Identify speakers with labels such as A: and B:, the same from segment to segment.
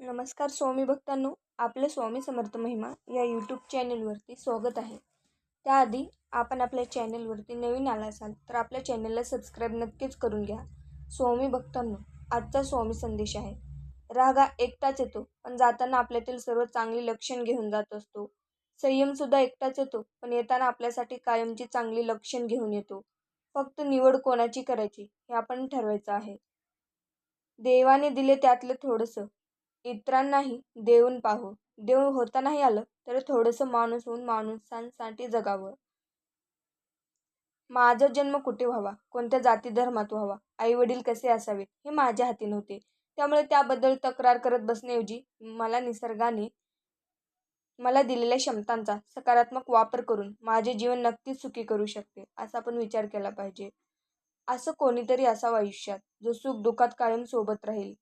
A: नमस्कार स्वामी भक्तांनो आपलं स्वामी समर्थ महिमा या यूट्यूब चॅनलवरती स्वागत आहे. त्याआधी आपण आपल्या चॅनलवरती नवीन आला असाल तर आपल्या चॅनलला सबस्क्राईब नक्कीच करून घ्या. स्वामी भक्तांनो आजचा स्वामी संदेश आहे. रागा एकटाच येतो पण जाताना आपल्यातील सर्व चांगली लक्षण घेऊन जात असतो. संयमसुद्धा एकटाच येतो पण येताना आपल्यासाठी कायमची चांगली लक्षण घेऊन येतो. फक्त निवड कोणाची करायची हे आपण ठरवायचं आहे. देवाने दिले त्यातलं थोडंसं इतरांनाही देऊन पाहू. देव होता नाही आलं तर थोडंसं माणूस होऊन माणसांसाठी जगावं. माझा जन्म कुठे व्हावा? कोणत्या जाती धर्मात व्हावा? आई वडील कसे असावेत? हे माझ्या हाती नव्हते. त्यामुळे त्याबद्दल तक्रार करत बसण्याऐवजी मला निसर्गाने मला दिलेल्या क्षमतांचा सकारात्मक वापर करून माझे जीवन नक्कीच सुखी करू शकते असा आपण विचार केला पाहिजे. असं कोणीतरी असावं आयुष्यात जो सुख दुःखात कायम सोबत राहील.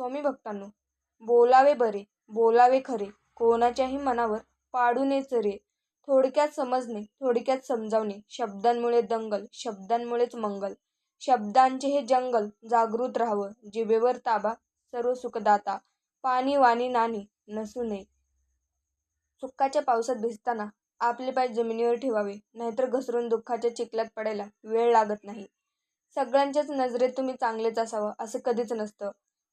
A: स्वामी भक्तांनो बोलावे बरे बोलावे खरे कोणाच्याही मनावर पाडू नयेच चरे थोडक्यात समजणे थोडक्यात समजावणे शब्दांमुळे दंगल शब्दांमुळेच मंगल शब्दांचे हे जंगल जागृत राहावं जिभेवर ताबा सर्व सुखदाता पाणी वाणी नाणी नसू नये. सुखाच्या पावसात भिजताना आपले पाय जमिनीवर ठेवावे नाहीतर घसरून दुःखाच्या चिखलात पडायला वेळ लागत नाही. सगळ्यांच्याच नजरेत तुम्ही चांगलेच असावं असं कधीच नसतं.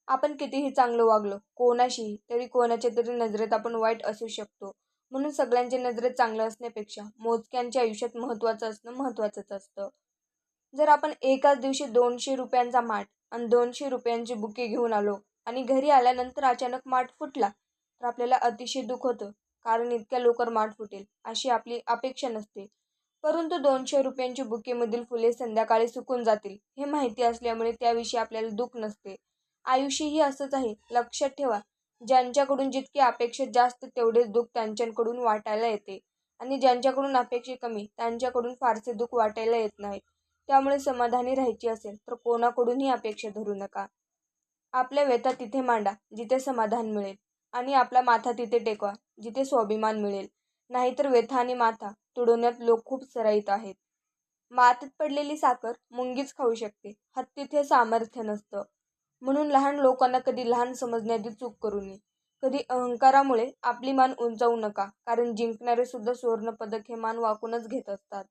A: आपण कितीही चांगलं वागलो कोणाशीही तरी कोणाच्या तरी नजरेत आपण वाईट असू शकतो. म्हणून सगळ्यांच्या नजरेत चांगलं असण्यापेक्षा मोजक्यांच्या आयुष्यात महत्त्वाचं असणं महत्त्वाचंच असतं. जर आपण एकाच दिवशी दोनशे रुपयांचा माठ आणि दोनशे रुपयांची बुके घेऊन आलो आणि घरी आल्यानंतर अचानक माठ फुटला तर आपल्याला अतिशय दुःख होतं. कारण इतक्या लवकर माठ फुटेल अशी आपली अपेक्षा नसते. परंतु दोनशे रुपयांची बुकेमधील फुले संध्याकाळी सुकून जातील हे माहिती असल्यामुळे त्याविषयी आपल्याला दुःख नसते. आयुष्यही असंच आहे. लक्षात ठेवा ज्यांच्याकडून जितकी अपेक्षा जास्त तेवढेच दुःख त्यांच्याकडून वाटायला येते. आणि ज्यांच्याकडून अपेक्षा कमी त्यांच्याकडून फारसे दुःख वाटायला येत नाहीत. त्यामुळे समाधानी राहायची असेल तर कोणाकडूनही अपेक्षा धरू नका. आपल्या व्यथा तिथे मांडा जिथे समाधान मिळेल. आणि आपला माथा तिथे टेकवा जिथे स्वाभिमान मिळेल. नाहीतर व्यथा आणि माथा तुडवण्यात लोक खूप सराईत आहेत. मातीत पडलेली साखर मुंगीच खाऊ शकते. हत्तीत हे सामर्थ्य नसतं. म्हणून लहान लोकांना कधी लहान समजण्याची चूक करू नये. कधी अहंकारामुळे आपली मान उंचावू नका कारण जिंकणारे सुद्धा सुवर्ण पदक हे मान वाकूनच घेत असतात.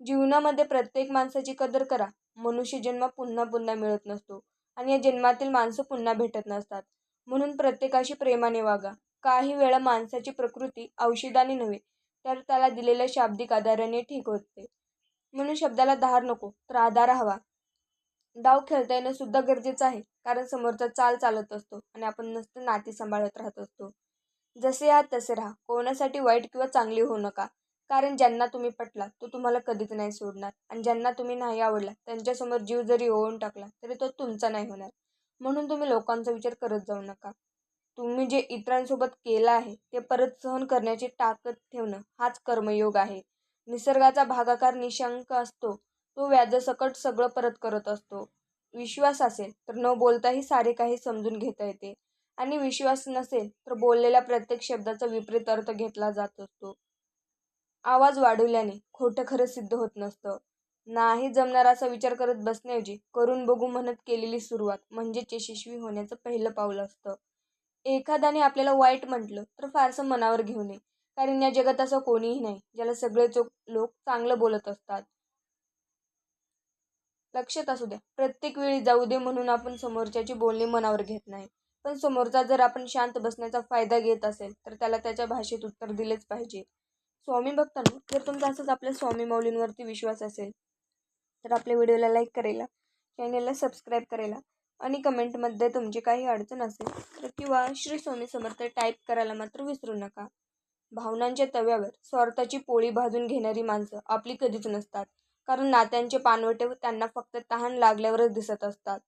A: जीवनामध्ये प्रत्येक माणसाची कदर करा. मनुष्य जन्म पुन्हा पुन्हा मिळत नसतो आणि या जन्मातील माणसं पुन्हा भेटत नसतात. म्हणून प्रत्येकाशी प्रेमाने वागा. काही वेळा माणसाची प्रकृती औषधाने नव्हे तर त्याला दिलेल्या शाब्दिक आधाराने ठीक होते. म्हणून शब्दाला धार नको तर आधार हवा. डाव खेळता येणं सुद्धा गरजेचं आहे. कारण समोरचा चाल चालत असतो आणि आपण नसतं नाती सांभाळत राहत असतो. जसे आहात तसे राहा. कोणासाठी वाईट किंवा चांगली होऊ नका. कारण ज्यांना तुम्ही पटला तो तुम्हाला कधीच नाही सोडणार. आणि ज्यांना तुम्ही नाही आवडला त्यांच्यासमोर जीव जरी ओळून टाकला तरी तो तुमचा नाही होणार. म्हणून तुम्ही लोकांचा विचार करत जाऊ नका. तुम्ही जे इतरांसोबत केलं आहे ते परत सहन करण्याची ताकद ठेवणं हाच कर्मयोग आहे. निसर्गाचा भागाकार निशंक असतो. तो व्याजासकट सगळं परत करत असतो. विश्वास असेल तर न बोलताही सारे काही समजून घेता येते. आणि विश्वास नसेल तर बोललेल्या प्रत्येक शब्दाचा विपरीत अर्थ घेतला जात असतो. आवाज वाढवल्याने खोटं खरं सिद्ध होत नसतं. नाही जमणार असा विचार करत बसण्याऐवजी करून बघू म्हणत केलेली सुरुवात म्हणजेच यशस्वी होण्याचं पहिलं पाऊल असतं. एखाद्याने आपल्याला वाईट म्हटलं तर फारसं मनावर घेऊ नये. कारण या जगात असं कोणीही नाही ज्याला सगळे चोख लोक चांगलं बोलत असतात. लक्षात असू द्या. प्रत्येक वेळी जाऊ दे म्हणून आपण समोरच्याची बोलणी मनावर घेत नाही. पण समोरचा जर आपण शांत बसण्याचा फायदा घेत असेल तर त्याला त्याच्या भाषेत उत्तर दिलेच पाहिजे. स्वामी भक्तांनो जर तुमचा असंच आपल्या स्वामी माऊलींवरती विश्वास असेल तर आपल्या व्हिडिओला लाईक करायला चॅनेलला सबस्क्राईब करायला आणि कमेंटमध्ये तुमची काही अडचण असेल तर किंवा श्री स्वामी समर्थ टाईप करायला मात्र विसरू नका. भावनांच्या तव्यावर स्वार्थाची पोळी भाजून घेणारी माणसं आपली कधीच नसतात. कारण नात्यांचे पानवटे त्यांना फक्त तहान लागल्यावरच दिसत असतात.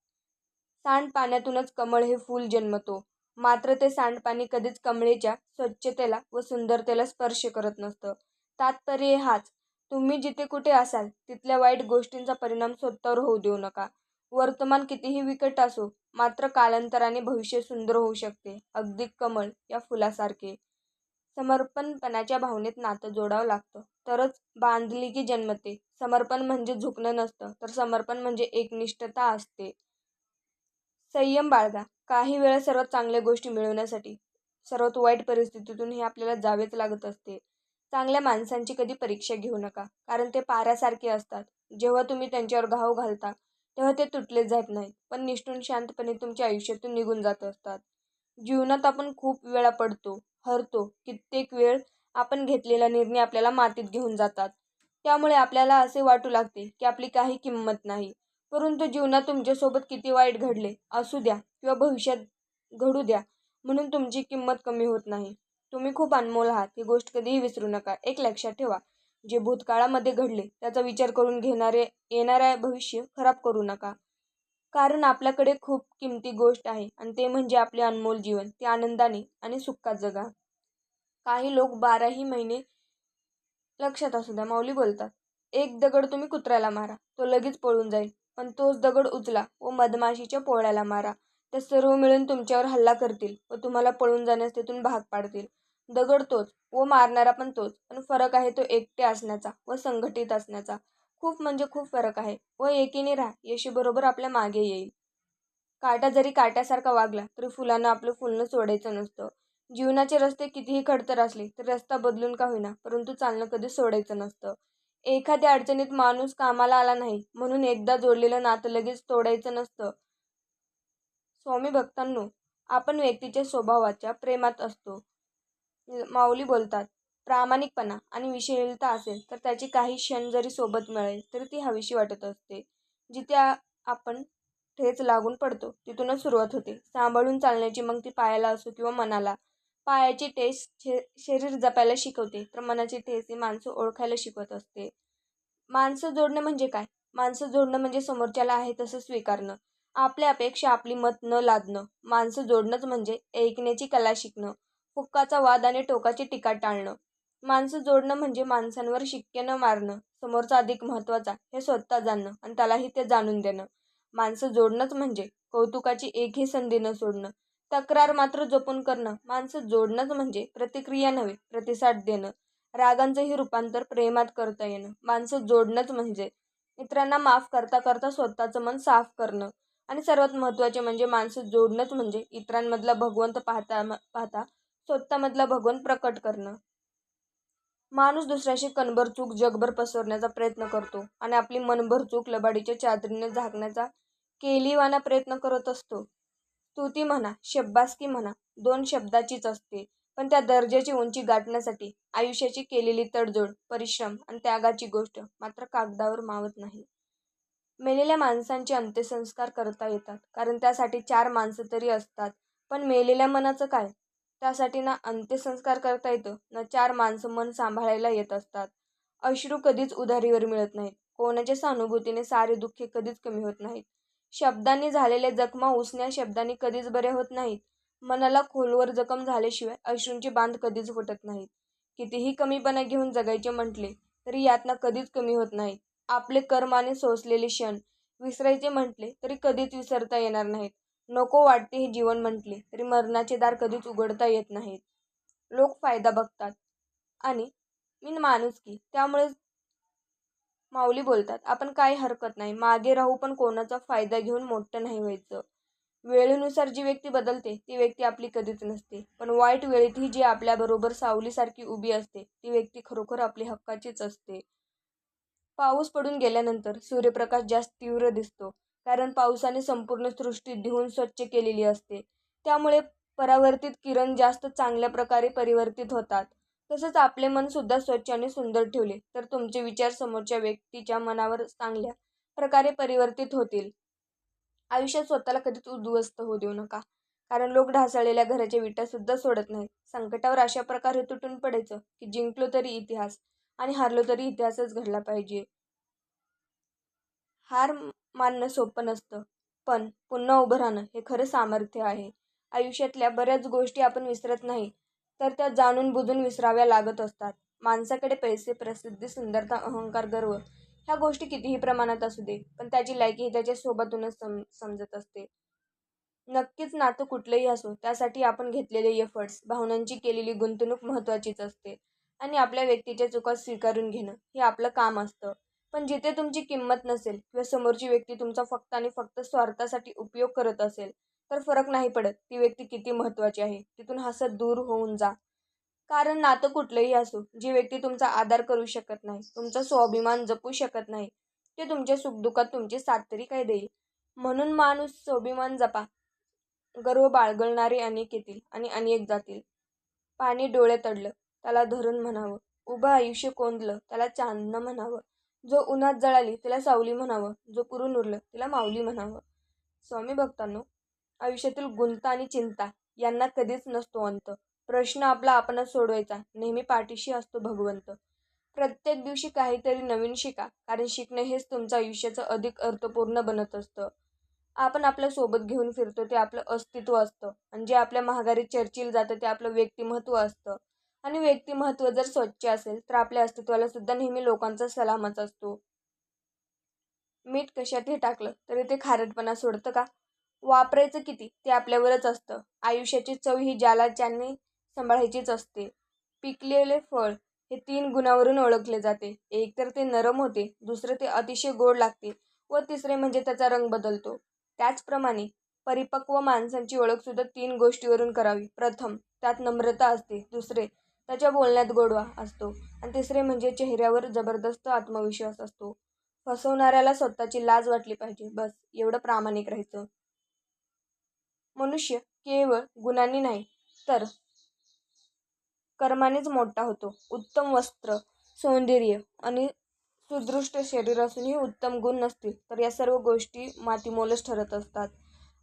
A: सांडपाण्यातूनच कमळ हे फूल जन्मतो. मात्र ते सांडपाणी कधीच कमळेच्या स्वच्छतेला व सुंदरतेला स्पर्श करत नसतं. तात्पर्य हाच तुम्ही जिथे कुठे असाल तिथल्या वाईट गोष्टींचा परिणाम स्वतःवर होऊ देऊ नका. वर्तमान कितीही विकट असो मात्र कालांतराने भविष्य सुंदर होऊ शकते. अगदी कमळ या फुलासारखे. समर्पणपणाच्या भावनेत नातं जोडावं लागतं. तरच बांधली जन्मते. समर्पण म्हणजे झुकणं नसतं. तर समर्पण म्हणजे एकनिष्ठता असते. संयम बाळगा. काही वेळा सर्वात चांगल्या गोष्टी मिळवण्यासाठी सर्वात वाईट परिस्थितीतून हे आपल्याला जावेच लागत असते. चांगल्या माणसांची कधी परीक्षा घेऊ नका. कारण ते पाऱ्यासारखे असतात. जेव्हा तुम्ही त्यांच्यावर घाव घालता तेव्हा ते तुटले जात नाहीत. पण निष्ठून शांतपणे तुमच्या आयुष्यातून निघून जात असतात. जीवनात आपण खूप वेळा पडतो. हरतो कित्येक वेळ आपण घेतलेला निर्णय आपल्याला मातीत घेऊन जातात. त्यामुळे आपल्याला असे वाटू लागते की आपली काही किंमत नाही. परंतु जीवनात तुमच्यासोबत किती वाईट घडले असू द्या किंवा भविष्यात घडू द्या म्हणून तुमची किंमत कमी होत नाही. तुम्ही खूप अनमोल आहात. ही गोष्ट कधीही विसरू नका. एक लक्षात ठेवा जे भूतकाळामध्ये घडले त्याचा विचार करून घेणारे येणारे भविष्य खराब करू नका. कारण आपल्याकडे खूप किमती गोष्ट आहे आणि ते म्हणजे आपले अनमोल जीवन. ते आनंदाने आणि सुखात जगा. काही लोक बाराही महिने लक्षात असू द्या माऊली बोलतात. एक दगड तुम्ही कुत्र्याला मारा तो लगेच पळून जाईल. पण तोच दगड उचला व मधमाशीच्या पोळ्याला मारा. त्या सर्व मिळून तुमच्यावर हल्ला करतील व तुम्हाला पळून जाण्यास तिथून भाग पाडतील. दगड तोच व मारणारा पण तोच. पण फरक आहे तो एकटे असण्याचा व संघटित असण्याचा. खूप म्हणजे खूप फरक आहे. व एकीने राहा यशीबरोबर आपल्या मागे येईल. काटा जरी काट्यासारखा वागला तरी फुलांना आपलं फुलणं सोडायचं नसतं. जीवनाचे रस्ते कितीही खडतर असले तर रस्ता बदलून का होईना? परंतु चालणं कधी सोडायचं नसतं. एखाद्या अडचणीत माणूस कामाला आला नाही म्हणून एकदा जोडलेलं नातं लगेच तोडायचं नसतं. स्वामी भक्तांनो आपण व्यक्तीच्या स्वभावाच्या प्रेमात असतो. माऊली बोलतात प्रामाणिकपणा आणि विषयलता असेल तर त्याची काही क्षण जरी सोबत मिळेल तरी ती हवीशी वाटत असते. जिथे आपण ठेच लागून पडतो तिथूनच सुरुवात होते. सांभाळून चालण्याची मग ती पायाला असो किंवा मनाला पायाची ठेस शे शरीर जपायला शिकवते. तर मनाची ठेस ही माणसं ओळखायला शिकवत असते. माणसं जोडणं म्हणजे काय? माणसं जोडणं म्हणजे समोरच्याला आहे तसं स्वीकारणं. आपल्या अपेक्षा आपली मत न लादणं. माणसं जोडणंच म्हणजे ऐकण्याची कला शिकणं. हुक्काचा वाद आणि टोकाची टीका टाळणं. माणसं जोडणं म्हणजे माणसांवर शिक्के न मारणं. समोरचा अधिक महत्त्वाचा हे स्वतः जाणणं आणि त्यालाही ते जाणून देणं. माणसं जोडणंच म्हणजे कौतुकाची एकही संधी न सोडणं. तक्रार मात्र जपून करणं माणसं जोडणंच म्हणजे प्रतिक्रिया नव्हे प्रतिसाद देणं. रागांचंही रूपांतर प्रेमात करता येणं. माणसं जोडणंच म्हणजे मित्रांना माफ करता करता स्वतःचं मन साफ करणं. आणि सर्वात महत्त्वाचे म्हणजे माणसं जोडणंच म्हणजे इतरांमधला भगवंत पाहता पाहता स्वतःमधला भगवंत प्रकट करणं. माणूस दुसऱ्याशी कणभर चूक जगभर पसरण्याचा प्रयत्न करतो आणि आपली मनभर चूक लबाडीच्या चादरीने झाकण्याचा केलीवाना प्रयत्न करत असतो. स्तुती म्हणा शब्बासकी म्हणा दोन शब्दाचीच असते. पण त्या दर्जाची उंची गाठण्यासाठी आयुष्याची केलेली तडजोड परिश्रम आणि त्यागाची गोष्ट मात्र कागदावर मावत नाही. मेलेल्या माणसांचे अंत्यसंस्कार करता येतात कारण त्यासाठी चार माणसं तरी असतात. पण मेलेल्या मनाचं काय? त्यासाठी ना अंत्यसंस्कार करता येतं ना चार माणसं मन सांभाळायला येत असतात. अश्रू कधीच उधारीवर मिळत नाहीत. कोणाच्या सहानुभूतीने सारे दुःखे कधीच कमी होत नाहीत. शब्दांनी झालेल्या जखमा उसण्या शब्दांनी कधीच बरे होत नाहीत. मनाला खोलवर जखम झाल्याशिवाय अश्रूंचे बांध कधीच फुटत नाहीत. कितीही कमीपणा घेऊन जगायचे म्हटले तरी यातना कधीच कमी होत नाहीत. आपले कर्माने सोसलेले क्षण विसरायचे म्हटले तरी कधीच विसरता येणार नाहीत. नको वाटते हे जीवन म्हटले तरी मरणाचे दार कधीच उघडता येत नाहीत. लोक फायदा बघतात. आणि मी माणूस की त्यामुळे माऊली बोलतात आपण काही हरकत नाही. मागे राहू पण कोणाचा फायदा घेऊन मोठं नाही व्हायचं. वेळेनुसार जी व्यक्ती बदलते ती व्यक्ती आपली कधीच नसते. पण वाईट वेळेतही जी आपल्याबरोबर सावलीसारखी उभी असते ती व्यक्ती खरोखर आपली हक्काचीच असते. पाऊस पडून गेल्यानंतर सूर्यप्रकाश जास्त तीव्र दिसतो कारण पावसाने संपूर्ण सृष्टी धुवून स्वच्छ केलेली असते. त्यामुळे परावर्तित किरण जास्त चांगल्या प्रकारे परिवर्तित होतात. तसंच आपले मन सुद्धा स्वच्छ आणि सुंदर ठेवले तर तुमचे विचार समोरच्या व्यक्तीच्या मनावर चांगल्या प्रकारे परिवर्तित होतील. आयुष्यात स्वतःला कधीच उद्ध्वस्त होऊ देऊ नका. कारण लोक ढासळलेल्या घराच्या विटा सुद्धा सोडत नाहीत. संकटावर अशा प्रकारे तुटून पडायचं की जिंकलो तरी इतिहास आणि हारलो तरी इतिहासच घडला पाहिजे. हार मानणं सोपं नसतं पण पुन्हा उभं राहणं हे खरं सामर्थ्य आहे. आयुष्यातल्या बऱ्याच गोष्टी आपण विसरत नाही तर त्या जाणून बुजून विसराव्या लागत असतात. माणसाकडे पैसे प्रसिद्धी सुंदरता अहंकार गर्व ह्या गोष्टी कितीही प्रमाणात असू दे पण त्याची लायकी ही त्याच्या सोबतूनच सम समजत असते. नक्कीच नातं कुठलंही असो त्यासाठी आपण घेतलेले एफर्ट्स भावनांची केलेली गुंतवणूक महत्त्वाचीच असते. आणि आपल्या व्यक्तीच्या चुका स्वीकारून घेणं हे आपलं काम असतं. पण जिथे तुमची किंमत नसेल किंवा समोरची व्यक्ती तुमचा फक्त आणि फक्त स्वार्थासाठी उपयोग करत असेल तर फरक नाही पडत. ती व्यक्ती किती महत्त्वाची आहे तिथून हसत दूर होऊन जा. कारण नातं कुठलंही असो जी व्यक्ती तुमचा आदर करू शकत नाही तुमचा स्वाभिमान जपू शकत नाही ते तुमच्या सुखदुःखात तुमची साथ तरी काय देईल? म्हणून माणूस स्वाभिमान जपा. गर्व बाळगळणारे अनेक येतील आणि अनेक जातील. पाणी डोळे तडलं त्याला धरून म्हणावं. उभं आयुष्य कोंदलं त्याला चांदणं म्हणावं. जो उन्हात जळाली तिला सावली म्हणावं. जो कुरून उरलं तिला माऊली म्हणावं. स्वामी भक्तांनो आयुष्यातील गुंत आणि चिंता यांना कधीच नसतो अंत. प्रश्न आपला आपणच सोडवायचा नेहमी पाठीशी असतो भगवंत. प्रत्येक दिवशी काहीतरी नवीन शिका कारण शिकणं हेच तुमचं आयुष्याचं अधिक अर्थपूर्ण बनत असतं. आपण आपल्यासोबत घेऊन फिरतो ते आपलं अस्तित्व असतं. आणि जे आपल्या महागारी चर्चिल जातं ते आपलं व्यक्तिमत्व असतं. आणि व्यक्तिमत्व जर स्वच्छ असेल तर आपल्या अस्तित्वाला सुद्धा नेहमी लोकांचा सलामच असतो. मीठ कशातही टाकलं तरी ते खारटपणा सोडतं का? वापरायचं किती? ते आपल्यावरच असतं. आयुष्याची चव ही ज्याला ज्यांनी सांभाळायचीच असते. पिकलेले फळ हे तीन गुणावरून ओळखले जाते. एक तर ते नरम होते दुसरे ते अतिशय गोड लागते व तिसरे म्हणजे त्याचा रंग बदलतो. त्याचप्रमाणे परिपक्व माणसांची ओळखसुद्धा तीन गोष्टीवरून करावी. प्रथम त्यात नम्रता असते. दुसरे त्याच्या बोलण्यात गोडवा असतो. आणि तिसरे म्हणजे चेहऱ्यावर जबरदस्त आत्मविश्वास असतो. फसवणाऱ्याला स्वतःची लाज वाटली पाहिजे. बस एवढं प्रामाणिक राहायचं. मनुष्य केवळ गुणांनी नाही तर कर्मानेच मोठा होतो. उत्तम वस्त्र सौंदर्य आणि सुदृष्ट शरीर असूनही उत्तम गुण नसतील तर या सर्व गोष्टी मातीमोलच ठरत असतात.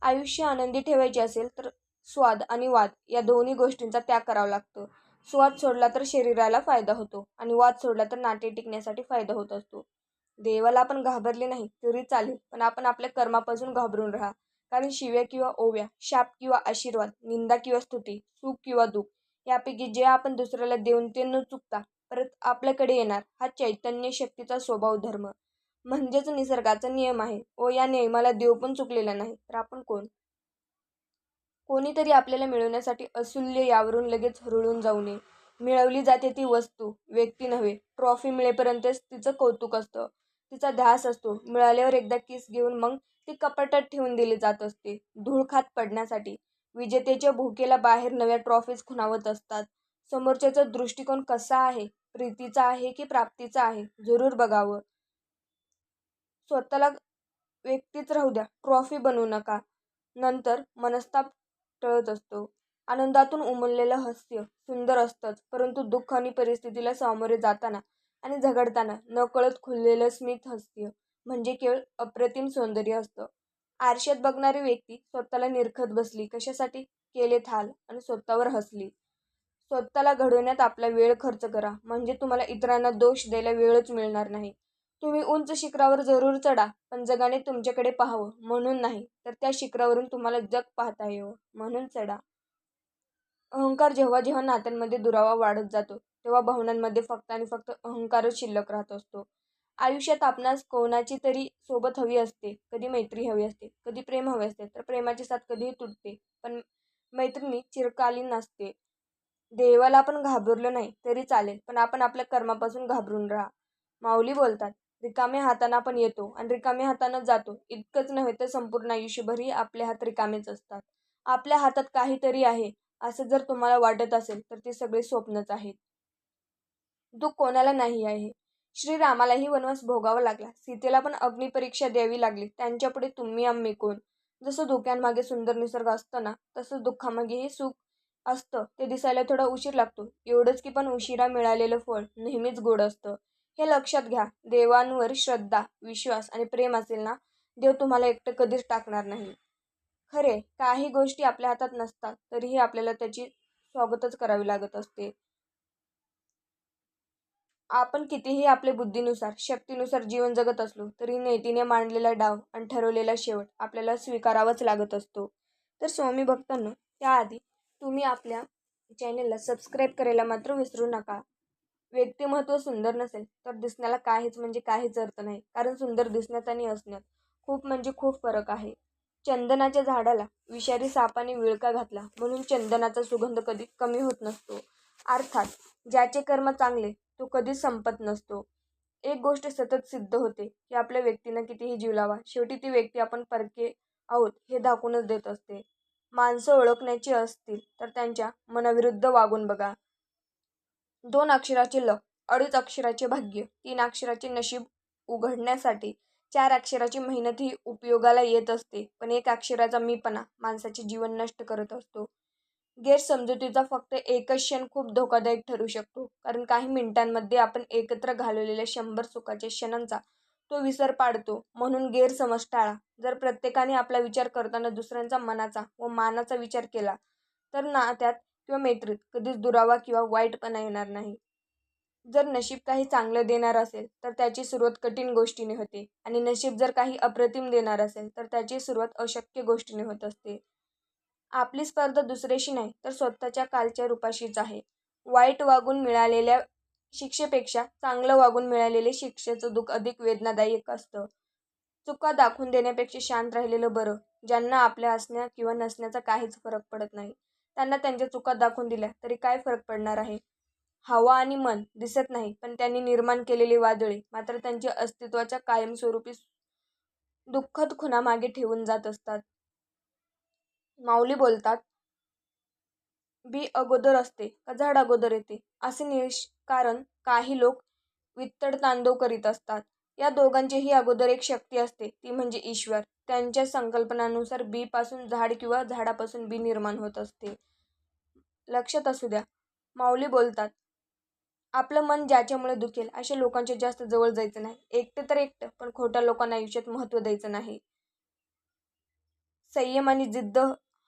A: आयुष्य आनंदी ठेवायचे असेल तर स्वाद आणि वाद या दोन्ही गोष्टींचा त्याग करावा लागतो. स्वाद सोडला तर शरीराला फायदा होतो आणि वाद सोडला तर नाटे टिकण्यासाठी फायदा होत असतो. देवाला आपण घाबरले नाही तरी चालेल पण आपण आपल्या कर्मापासून घाबरून राहा. कारण शिव्या किंवा ओव्या शाप किंवा आशीर्वाद निंदा किंवा स्तुती सुख किंवा दुःख यापैकी जे आपण दुसऱ्याला देऊन ते न चुकता परत आपल्याकडे येणार हा चैतन्य शक्तीचा स्वभाव धर्म. म्हणजेच निसर्गाचा नियम आहे. व या नियमाला देव पण चुकलेला नाही तर आपण कोण? कोणीतरी आपल्याला मिळवण्यासाठी असुल्य यावरून लगेच हरळून जाऊ नये. मिळवली जाते ती वस्तू व्यक्ती नव्हे. ट्रॉफी मिळेपर्यंतच तिचं कौतुक असतं. तिचा ध्यास असतो. मिळाल्यावर एकदा किस घेऊन मग ती कपाटात ठेवून दिली जात असते. धूळ खात पडण्यासाठी विजेतेच्या भूकेला बाहेर नव्या ट्रॉफीज खुणावत असतात. समोरच्याचा दृष्टिकोन कसा आहे? प्रीतीचा आहे की प्राप्तीचा आहे? जरूर बघावं. स्वतःला व्यक्तीच राहू द्या. ट्रॉफी बनवू नका. नंतर मनस्ताप टळत असतो. आनंदातून उमललेलं हास्य सुंदर असतंच परंतु दुःख आणि परिस्थितीला सामोरे जाताना आणि झगडताना नकळत खुललेलं स्मित हास्य म्हणजे केवळ अप्रतिम सौंदर्य असतं. आरशात बघणारी व्यक्ती स्वतःला निरखत बसली कशासाठी? केले थाल आणि स्वतःवर हसली. स्वतःला घडवण्यात आपला वेळ खर्च करा. म्हणजे तुम्हाला इतरांना दोष द्यायला वेळच मिळणार नाही. तुम्ही उंच शिखरावर जरूर चढा पण जगाने तुमच्याकडे पाहावं म्हणून नाही तर त्या शिखरावरून तुम्हाला जग पाहता येवं म्हणून चढा. अहंकार जेव्हा जेव्हा नात्यांमध्ये दुरावा वाढत जातो तेव्हा भावनांमध्ये फक्त आणि फक्त अहंकारच शिल्लक राहत असतो. आयुष्यात आपणास कोणाची तरी सोबत हवी असते कधी मैत्री हवी असते कधी प्रेम हवे असते तर प्रेमाची साथ कधीही तुटते. पण मैत्रिणी चिरकालीन नसते. देवाला आपण घाबरलो नाही तरी चालेल पण आपण आपल्या कर्मापासून घाबरून राहा. माऊली बोलतात रिकाम्या हातानं आपण येतो आणि रिकाम्या हातानं जातो. इतकंच नव्हे तर संपूर्ण आयुष्यभरही आपले हात रिकामेच असतात. आपल्या हातात काहीतरी आहे असं जर तुम्हाला वाटत असेल तर ते सगळे स्वप्नच आहेत. दुःख कोणाला नाही आहे. श्रीरामालाही वनवास भोगावा लागला. सीतेला पण अग्निपरीक्षा द्यावी लागली. त्यांच्यापुढे तुम्ही आम्ही कोण? जसं धोक्यांमागे सुंदर निसर्ग असतं ना तसं दुःखामागेही सुख असतं. ते दिसायला थोडा उशीर लागतो. एवढंच की पण उशिरा मिळालेलं फळ नेहमीच गोड असतं. हे लक्षात घ्या. देवांवर श्रद्धा विश्वास आणि प्रेम असेल ना देव तुम्हाला एकटं कधीच टाकणार नाही. खरे काही गोष्टी आपल्या हातात नसतात तरीही आपल्याला त्याची स्वागतच करावी लागत असते. आपण कितीही आपले बुद्धीनुसार शक्तीनुसार जीवन जगत असलो तरी नेतीने मांडलेला डाव आणि ठरवलेला शेवट आपल्याला स्वीकारावाच लागत असतो. तर स्वामी भक्तांनो त्याआधी तुम्ही आपल्या चॅनेलला सबस्क्राईब करायला मात्र विसरू नका. व्यक्तिमत्व सुंदर नसेल तर दिसण्याला काहीच म्हणजे काहीच अर्थ नाही कारण सुंदर दिसण्यात आणि असण्यात खूप म्हणजे खूप फरक आहे. चंदनाच्या झाडाला विषारी सापाने विळका घातला म्हणून चंदनाचा सुगंध कधी कमी होत नसतो. अर्थात ज्याचे कर्म चांगले तो कधीच संपत नसतो एक गोष्ट सतत सिद्ध होते की आपल्या व्यक्तीनं कितीही जीव लावा शेवटी ती व्यक्ती आपण परके आहोत हे दाखवूनच देत असते माणसं ओळखण्याची असतील तर त्यांच्या मनाविरुद्ध वागून बघा. दोन अक्षराचे ल अडीच अक्षराचे भाग्य, तीन अक्षराचे नशीब उघडण्यासाठी चार अक्षराची मेहनतही उपयोगाला येत असते. पण एक अक्षराचा मीपणा माणसाचे जीवन नष्ट करत असतो. गैरसमजुतीचा फक्त एकच क्षण खूप धोकादायक ठरू शकतो. कारण काही मिनिटांमध्ये आपण एकत्र घालवलेल्या शंभर सुखाच्या क्षणांचा तो विसर पाडतो. म्हणून गैरसमज टाळा. जर प्रत्येकाने आपला विचार करताना दुसऱ्यांचा मनाचा व मानाचा विचार केला तर नात्यात किंवा मैत्रीत कधीच दुरावा किंवा वाईटपणा येणार नाही. जर नशीब काही चांगलं देणार असेल तर त्याची सुरुवात कठीण गोष्टीने होते आणि नशीब जर काही अप्रतिम देणार असेल तर त्याची सुरुवात अशक्य गोष्टीने होत असते. आपली स्पर्धा दुसऱ्याशी नाही तर स्वतःच्या कालच्या रूपाशीच आहे. वाईट वागून मिळालेल्या शिक्षेपेक्षा चांगलं वागून मिळालेले शिक्षेचं दुःख अधिक वेदनादायक असतं. चुका दाखवून देण्यापेक्षा शांत राहिलेलं बरं. ज्यांना आपल्या असण्या किंवा नसण्याचा काहीच फरक पडत नाही त्यांना त्यांच्या चुका दाखवून दिल्या तरी काय फरक पडणार आहे? हवा आणि मन दिसत नाही पण त्यांनी निर्माण केलेली वादळे मात्र त्यांच्या अस्तित्वाच्या कायमस्वरूपी दुःखद खुणामागे ठेवून जात असतात. माऊली बोलतात, बी अगोदर असते का झाड अगोदर येते असे निष्कारण काही लोक वित्तडतांडव करीत असतात. या दोघांचेही अगोदर एक शक्ती असते ती म्हणजे ईश्वर. त्यांच्या संकल्पनानुसार बी पासून झाड किंवा झाडापासून बी निर्माण होत असते. लक्षात असू द्या. माऊली बोलतात, आपलं मन ज्याच्यामुळे दुखेल अशा लोकांच्या जास्त जवळ जायचं नाही. एकटं तर एकटं पण खोट्या लोकांना आयुष्यात महत्त्व द्यायचं नाही. संयम आणि जिद्द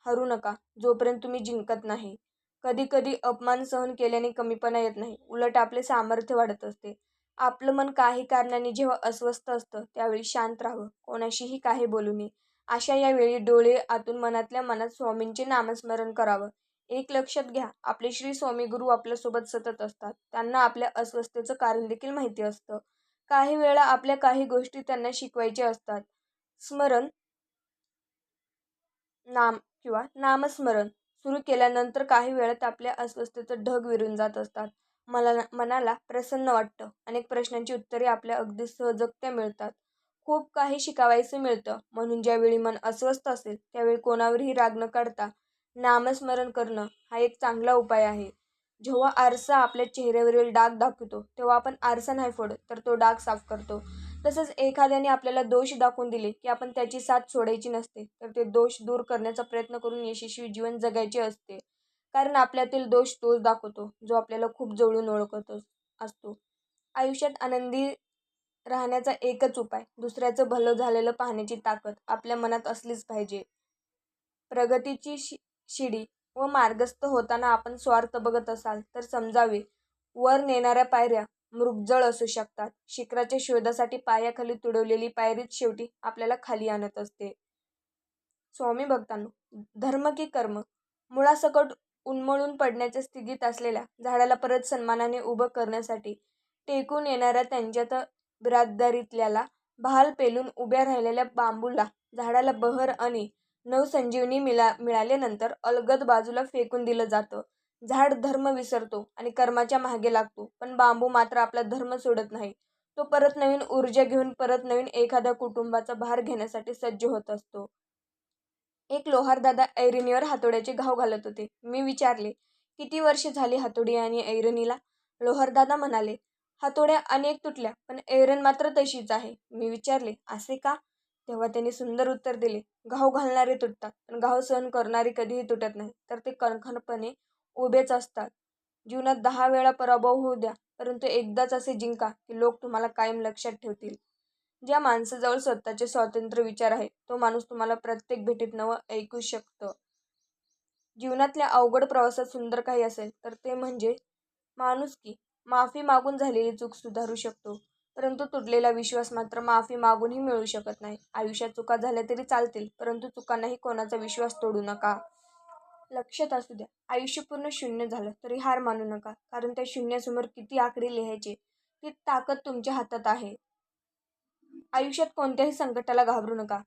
A: हरू नका जोपर्यंत तुम्ही जिंकत नाही. कधी कधी अपमान सहन केल्याने कमीपणा येत नाही उलट आपले सामर्थ्य वाढत असते. आपलं मन काही कारणाने जेव्हा अस्वस्थ असतं त्यावेळी शांत राहावं. कोणाशीही काही बोलू नये. अशा यावेळी डोळे आतून मनातल्या मनात स्वामींचे नामस्मरण करावं. एक लक्षात घ्या आपले श्री स्वामी गुरु आपल्यासोबत सतत असतात. त्यांना आपल्या अस्वस्थतेचं कारण देखील माहिती असतं. काही वेळा आपल्या काही गोष्टी त्यांना शिकवायच्या असतात. स्मरण नाम किंवा नामस्मरण सुरू केल्यानंतर काही वेळात आपल्या अस्वस्थतेचे ढग विरून जात असतात. मला मनाला प्रसन्न वाटतं. अनेक प्रश्नांची उत्तरे आपल्या अगदी सहजगत्या मिळतात. खूप काही शिकावायचं मिळतं. म्हणून ज्यावेळी मन अस्वस्थ असेल त्यावेळी कोणावरही राग न काढता नामस्मरण करणं हा एक चांगला उपाय आहे. जेव्हा आरसा आपल्या चेहऱ्यावरील डाग दाखवतो तेव्हा आपण आरसा नाही फोडत तर तो डाग साफ करतो. तसंच एखाद्याने आपल्याला दोष दाखवून दिले की आपण त्याची साथ सोडायची नसते तर ते दोष दूर करण्याचा प्रयत्न करून यशस्वी जीवन जगायचे असते. कारण आपल्यातील दोष तोच दाखवतो जो आपल्याला खूप जवळून ओळखत असतो. आयुष्यात आनंदी राहण्याचा एकच उपाय दुसऱ्याचं भलं झालेलं पाहण्याची ताकद आपल्या मनात असलीच पाहिजे. प्रगतीची शि शिडी व मार्गस्थ होताना आपण स्वार्थ बघत असाल तर समजावे वर नेणाऱ्या पायऱ्या मृगजळ असू शकतात. शिखराच्या शोधासाठी पायाखाली तुडवलेली पायरीच शेवटी आपल्याला खाली आणत असते. स्वामी भक्तांनो, धर्म की कर्म मुळासकट उन्मळून पडण्याच्या स्थितीत असलेल्या झाडाला परत सन्मानाने उभं करण्यासाठी टेकून येणाऱ्या त्यांच्यात बिरादरीतल्याला बहाल पेलून उभ्या राहिलेल्या बांबूला झाडाला बहर आणि नवसंजीवनी मिळा मिळाल्यानंतर अलगद बाजूला फेकून दिलं जातं. झाड धर्म विसरतो आणि कर्माच्या मागे लागतो पण बांबू मात्र आपला धर्म सोडत नाही. तो परत नवीन ऊर्जा घेऊन परत नवीन एखाद्या कुटुंबाचा भार घेण्यासाठी सज्ज होत असतो. एक लोहारदादा ऐरणीवर हातोड्याचे घाव घालत होते. मी विचारले, किती वर्षे झाली हातोडी आणि ऐरणीला? लोहारदादा म्हणाले, हातोड्या अनेक तुटल्या पण ऐरण मात्र तशीच आहे. मी विचारले, असे का? तेव्हा त्यांनी सुंदर उत्तर दिले, घाव घालणारे तुटतात पण घाव सहन करणारे कधीही तुटत नाही तर ते कणखणपणे उभेच असतात. जीवनात दहा वेळा पराभव होऊ द्या परंतु एकदाच असे जिंका की लोक तुम्हाला कायम लक्षात ठेवतील. ज्या माणसाजवळ स्वतःचे स्वातंत्र्य विचार आहेत तो माणूस तुम्हाला प्रत्येक भेटीत नवं ऐकू शकतं. जीवनातल्या अवघड प्रवासात सुंदर काही असेल तर ते म्हणजे माणूस की माफी मागून झालेली चूक सुधारू शकतो परंतु तुटलेला विश्वास मात्र माफी मागूनही मिळू शकत नाही. आयुष्यात चुका झाल्या तरी चालतील परंतु चुकांनाही कोणाचा विश्वास तोडू नका. लक्षात असू द्या, आयुष्य पूर्ण शून्य झालं तरी हार मानू नका कारण त्या शून्यासमोर किती आकडे लिहायचे ती ताकद तुमच्या हातात आहे. आयुष्यात कोणत्याही संकटाला घाबरू नका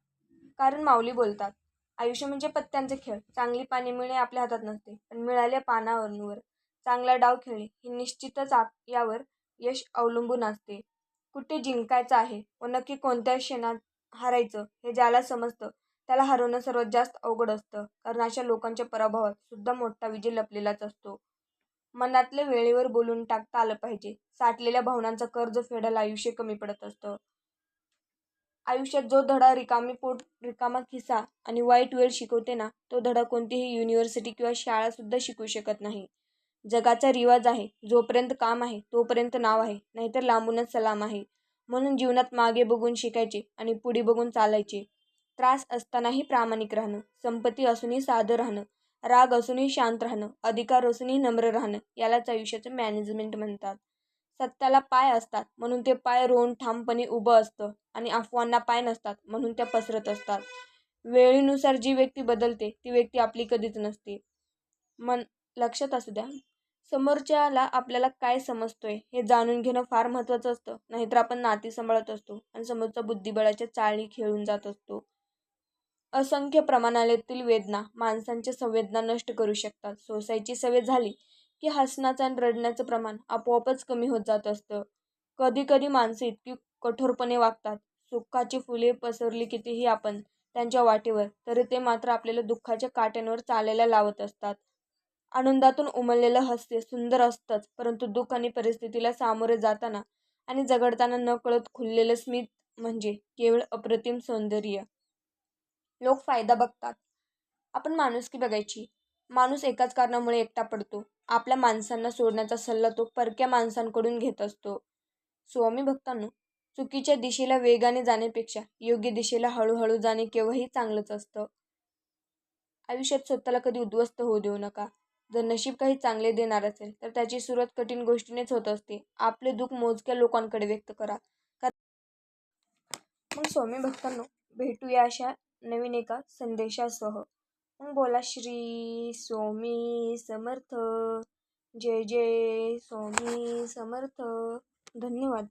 A: कारण माऊली बोलतात, आयुष्य म्हणजे पत्त्यांचे खेळ. चांगली पाने मिळणे आपल्या हातात नसते पण मिळाल्या पानांवर चांगला डाव खेळणे हे निश्चितच आप यावर यश अवलंबून असते. कुठे जिंकायचं आहे व नक्की कोणत्या क्षणात हारायचं हे ज्याला समजतं त्याला हरवणं सर्वात जास्त अवघड असतं कारण अशा लोकांच्या पराभवात सुद्धा मोठा विजय लपलेलाच असतो. मनातले वेळेवर बोलून टाकता आलं पाहिजे. साठलेल्या भावनांचं कर्ज फेडायला आयुष्य कमी पडत असतं. आयुष्यात जो धडा रिकामी पोट रिकामा खिसा आणि वाईट वेळ शिकवते ना तो धडा कोणतीही युनिव्हर्सिटी किंवा शाळासुद्धा शिकवू शकत नाही. जगाचा रिवाज आहे जोपर्यंत काम आहे तोपर्यंत नाव आहे नाहीतर लांबूनच सलाम आहे. म्हणून जीवनात मागे बघून शिकायचे आणि पुढे बघून चालायचे. त्रास असतानाही प्रामाणिक राहणं संपत्ती असूनही साधं राहणं राग असूनही शांत राहणं अधिकार असूनही नम्र राहणं यालाच आयुष्याचं मॅनेजमेंट म्हणतात. सत्याला पाय असतात म्हणून ते पाय रोवून ठामपणे उभं असतं आणि अफवांना पाय नसतात म्हणून त्या पसरत असतात. वेळेनुसार जी व्यक्ती बदलते ती व्यक्ती आपली कधीच नसते. मन लक्षात असू द्या. समोरच्याला आपल्याला काय समजतोय हे जाणून घेणं फार महत्त्वाचं असतं. नाहीतर आपण नाती सांभाळत असतो आणि समोरचा बुद्धिबळाच्या चाळी खेळून जात असतो. असंख्य प्रमाणातील वेदना माणसांच्या संवेदना नष्ट करू शकतात. सोसायची सवय झाली की हसण्याचं आणि रडण्याचं प्रमाण आपोआपच कमी होत जात असतं. कधी कधी माणसं इतकी कठोरपणे वागतात. सुखाची फुले पसरली कितीही आपण त्यांच्या वाटेवर तरी ते मात्र आपल्याला दुःखाच्या काट्यांवर चालायला लावत असतात. आनंदातून उमललेलं हस्य सुंदर असतंच परंतु दुःख आणि परिस्थितीला सामोरे जाताना आणि झगडताना नकळत खुललेलं स्मित म्हणजे केवळ अप्रतिम सौंदर्य. लोक फायदा बघतात. आपण माणुसकी बघायची? माणूस एकाच कारणामुळे एकटा पडतो. आपल्या माणसांना सोडण्याचा सल्ला तो परक्या माणसांकडून घेत असतो. स्वामी भक्तांनो चुकीच्या दिशेला वेगाने जाण्यापेक्षा योग्य दिशेला हळूहळू जाणे केव्हाही चांगलंच असतं. आयुष्यात स्वतःला कधी उद्ध्वस्त होऊ देऊ नका. जर नशीब काही चांगले देणार असेल तर त्याची सुरुवात कठीण गोष्टीनेच होत असते. आपले दुःख मोजक्या लोकांकडे व्यक्त करा. मग स्वामी भक्तांनो भेटूया अशा नवीन एका संदेशासह. मग बोला श्री स्वामी समर्थ. जय जय स्वामी समर्थ. धन्यवाद.